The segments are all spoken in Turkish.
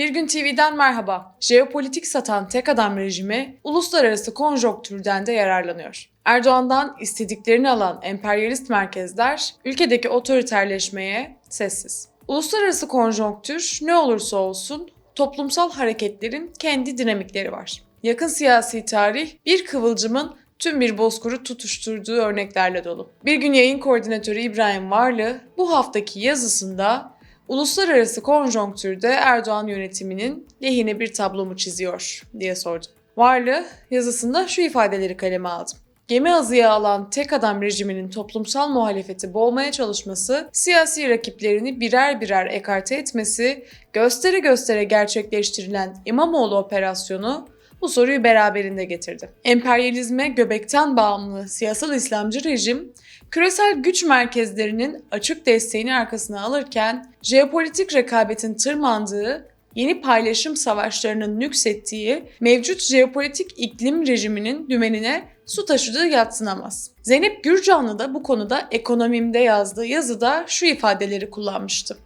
Bir gün TV'den merhaba. Jeopolitik satan tek adam rejimi uluslararası konjonktürden de yararlanıyor. Erdoğan'dan istediklerini alan emperyalist merkezler ülkedeki otoriterleşmeye sessiz. Uluslararası konjonktür ne olursa olsun toplumsal hareketlerin kendi dinamikleri var. Yakın siyasi tarih bir kıvılcımın tüm bir bozkuru tutuşturduğu örneklerle dolu. Bir gün yayın koordinatörü İbrahim Varlı bu haftaki yazısında uluslararası konjonktürde Erdoğan yönetiminin lehine bir tablo mu çiziyor diye sordu. Varlı yazısında şu ifadeleri kaleme aldı. Gemi azıya alan tek adam rejiminin toplumsal muhalefeti boğmaya çalışması, siyasi rakiplerini birer birer ekarte etmesi, göstere göstere gerçekleştirilen İmamoğlu operasyonu bu soruyu beraberinde getirdi. Emperyalizme göbekten bağımlı siyasal İslamcı rejim, küresel güç merkezlerinin açık desteğini arkasına alırken, jeopolitik rekabetin tırmandığı, yeni paylaşım savaşlarının nüksettiği, mevcut jeopolitik iklim rejiminin dümenine su taşıdığı yatsınamaz. Zeynep Gürcanlı da bu konuda ekonomimde yazdığı yazıda şu ifadeleri kullanmıştı.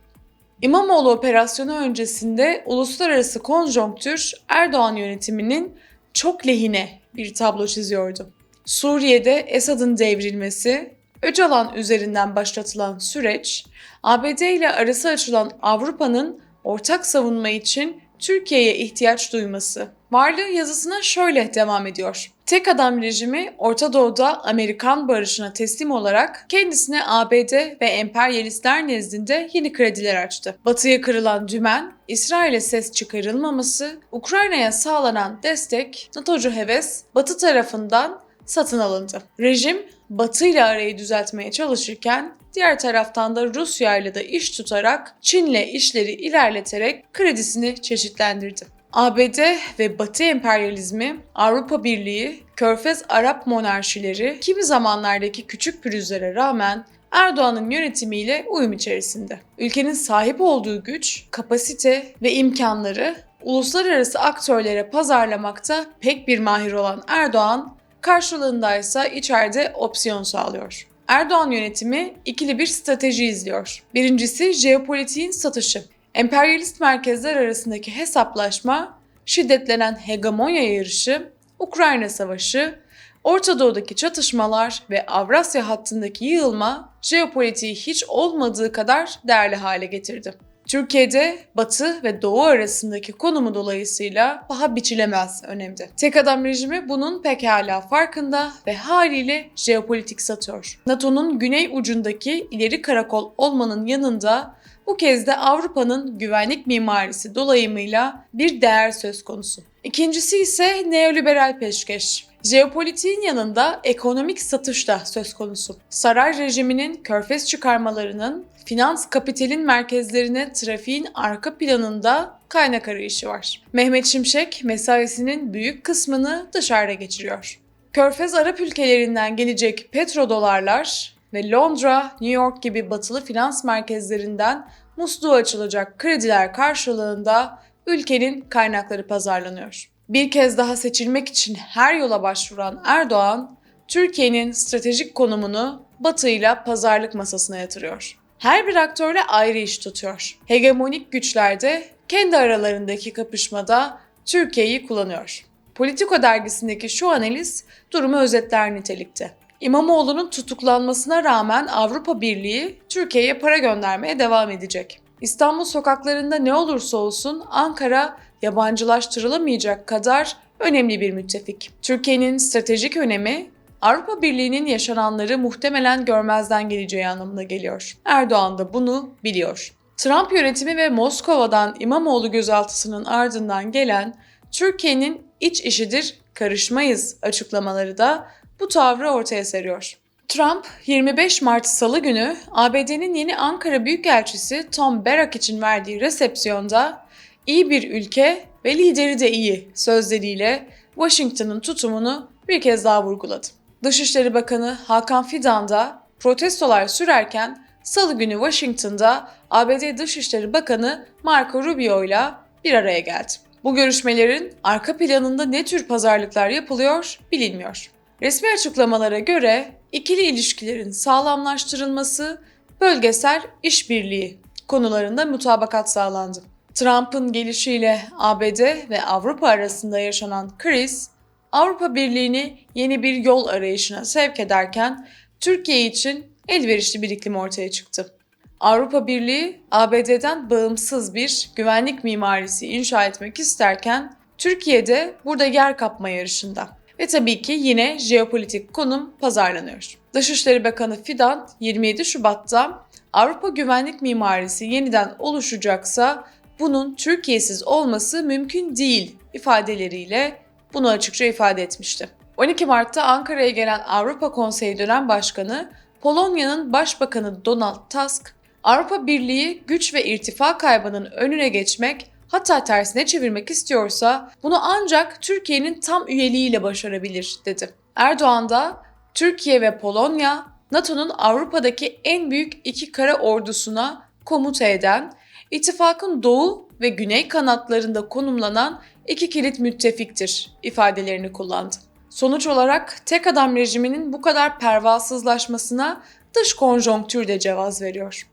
İmamoğlu operasyonu öncesinde uluslararası konjonktür Erdoğan yönetiminin çok lehine bir tablo çiziyordu. Suriye'de Esad'ın devrilmesi, Öcalan üzerinden başlatılan süreç, ABD ile arası açılan Avrupa'nın ortak savunma için Türkiye'ye ihtiyaç duyması. Varlığı yazısına şöyle devam ediyor. Tek adam rejimi Orta Doğu'da Amerikan barışına teslim olarak kendisine ABD ve emperyalistler nezdinde yeni krediler açtı. Batıya kırılan dümen, İsrail'e ses çıkarılmaması, Ukrayna'ya sağlanan destek, NATO'cu heves Batı tarafından satın alındı. Rejim Batı ile arayı düzeltmeye çalışırken diğer taraftan da Rusya ile de iş tutarak Çin'le işleri ilerleterek kredisini çeşitlendirdi. ABD ve Batı emperyalizmi, Avrupa Birliği, Körfez Arap monarşileri kimi zamanlardaki küçük pürüzlere rağmen Erdoğan'ın yönetimiyle uyum içerisinde. Ülkenin sahip olduğu güç, kapasite ve imkanları uluslararası aktörlere pazarlamakta pek bir mahir olan Erdoğan, karşılığında ise içeride opsiyon sağlıyor. Erdoğan yönetimi ikili bir strateji izliyor. Birincisi jeopolitiğin satışı. Emperyalist merkezler arasındaki hesaplaşma, şiddetlenen hegemonya yarışı, Ukrayna Savaşı, Orta Doğu'daki çatışmalar ve Avrasya hattındaki yığılma jeopolitiği hiç olmadığı kadar değerli hale getirdi. Türkiye'de Batı ve Doğu arasındaki konumu dolayısıyla paha biçilemez önemde. Tek adam rejimi bunun pekala farkında ve haliyle jeopolitik satıyor. NATO'nun güney ucundaki ileri karakol olmanın yanında bu kez de Avrupa'nın güvenlik mimarisi dolayımıyla bir değer söz konusu. İkincisi ise neoliberal peşkeş. Jeopolitiğin yanında ekonomik satış da söz konusu. Saray rejiminin körfez çıkarmalarının finans kapitalin merkezlerine trafiğin arka planında kaynak arayışı var. Mehmet Şimşek mesaisinin büyük kısmını dışarıda geçiriyor. Körfez Arap ülkelerinden gelecek petrodolarlar ve Londra, New York gibi batılı finans merkezlerinden musluğu açılacak krediler karşılığında ülkenin kaynakları pazarlanıyor. Bir kez daha seçilmek için her yola başvuran Erdoğan, Türkiye'nin stratejik konumunu Batı ile pazarlık masasına yatırıyor. Her bir aktörle ayrı iş tutuyor. Hegemonik güçler de kendi aralarındaki kapışmada Türkiye'yi kullanıyor. Politico dergisindeki şu analiz durumu özetler nitelikte. İmamoğlu'nun tutuklanmasına rağmen Avrupa Birliği Türkiye'ye para göndermeye devam edecek. İstanbul sokaklarında ne olursa olsun Ankara yabancılaştırılamayacak kadar önemli bir müttefik. Türkiye'nin stratejik önemi Avrupa Birliği'nin yaşananları muhtemelen görmezden geleceği anlamına geliyor. Erdoğan da bunu biliyor. Trump yönetimi ve Moskova'dan İmamoğlu gözaltısının ardından gelen Türkiye'nin iç işidir, karışmayız açıklamaları da bu tavrı ortaya seriyor. Trump 25 Mart Salı günü ABD'nin yeni Ankara Büyükelçisi Tom Barrack için verdiği resepsiyonda iyi bir ülke ve lideri de iyi sözleriyle Washington'ın tutumunu bir kez daha vurguladı. Dışişleri Bakanı Hakan Fidan da protestolar sürerken Salı günü Washington'da ABD Dışişleri Bakanı Marco Rubio ile bir araya geldi. Bu görüşmelerin arka planında ne tür pazarlıklar yapılıyor bilinmiyor. Resmi açıklamalara göre ikili ilişkilerin sağlamlaştırılması, bölgesel işbirliği konularında mutabakat sağlandı. Trump'ın gelişiyle ABD ve Avrupa arasında yaşanan kriz, Avrupa Birliği'ni yeni bir yol arayışına sevk ederken Türkiye için elverişli bir iklim ortaya çıktı. Avrupa Birliği, ABD'den bağımsız bir güvenlik mimarisi inşa etmek isterken Türkiye'de burada yer kapma yarışında. Ve tabii ki yine jeopolitik konum pazarlanıyor. Dışişleri Bakanı Fidan 27 Şubat'ta Avrupa güvenlik mimarisi yeniden oluşacaksa bunun Türkiye'siz olması mümkün değil ifadeleriyle bunu açıkça ifade etmişti. 12 Mart'ta Ankara'ya gelen Avrupa Konseyi dönem başkanı Polonya'nın Başbakanı Donald Tusk, Avrupa Birliği güç ve irtifa kaybının önüne geçmek hatta tersine çevirmek istiyorsa bunu ancak Türkiye'nin tam üyeliğiyle başarabilir dedi. Erdoğan da Türkiye ve Polonya NATO'nun Avrupa'daki en büyük iki kara ordusuna komuta eden, ittifakın doğu ve güney kanatlarında konumlanan iki kilit müttefiktir ifadelerini kullandı. Sonuç olarak tek adam rejiminin bu kadar pervasızlaşmasına dış konjonktür de cevaz veriyor.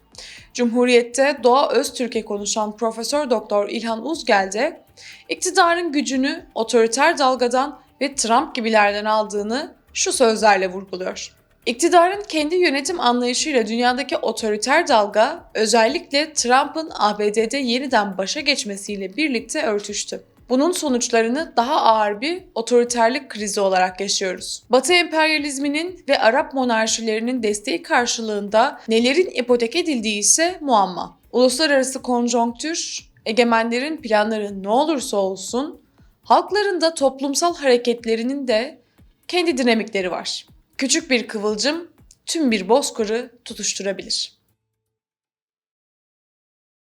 Cumhuriyette Doğa Öztürk'e konuşan Profesör Doktor İlhan Uzgel de iktidarın gücünü otoriter dalgadan ve Trump gibilerden aldığını şu sözlerle vurguluyor. İktidarın kendi yönetim anlayışıyla dünyadaki otoriter dalga özellikle Trump'ın ABD'de yeniden başa geçmesiyle birlikte örtüştü. Bunun sonuçlarını daha ağır bir otoriterlik krizi olarak yaşıyoruz. Batı emperyalizminin ve Arap monarşilerinin desteği karşılığında nelerin ipotek edildiği ise muamma. Uluslararası konjonktür, egemenlerin planları ne olursa olsun, halkların da toplumsal hareketlerinin de kendi dinamikleri var. Küçük bir kıvılcım tüm bir bozkırı tutuşturabilir.